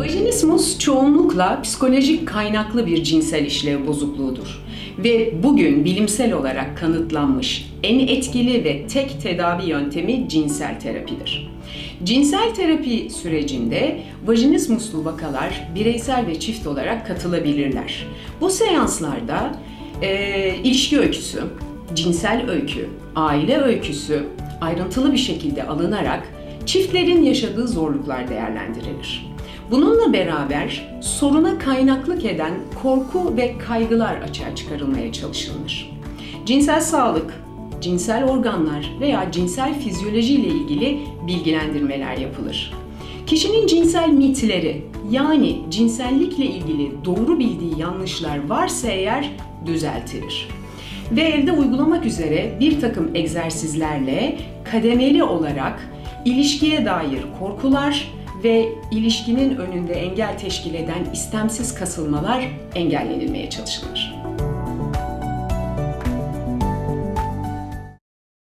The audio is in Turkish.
Vajinismus çoğunlukla psikolojik kaynaklı bir cinsel işlev bozukluğudur ve bugün bilimsel olarak kanıtlanmış en etkili ve tek tedavi yöntemi cinsel terapidir. Cinsel terapi sürecinde vajinismuslu vakalar bireysel ve çift olarak katılabilirler. Bu seanslarda eee, ilişki öyküsü, cinsel öykü, aile öyküsü ayrıntılı bir şekilde alınarak çiftlerin yaşadığı zorluklar değerlendirilir. Bununla beraber soruna kaynaklık eden korku ve kaygılar açığa çıkarılmaya çalışılır. Cinsel sağlık, cinsel organlar veya cinsel fizyoloji ile ilgili bilgilendirmeler yapılır. Kişinin cinsel mitleri yani cinsellikle ilgili doğru bildiği yanlışlar varsa eğer düzeltilir. Ve evde uygulamak üzere bir takım egzersizlerle kademeli olarak ilişkiye dair korkular ve ilişkinin önünde engel teşkil eden istemsiz kasılmalar engellenilmeye çalışılır.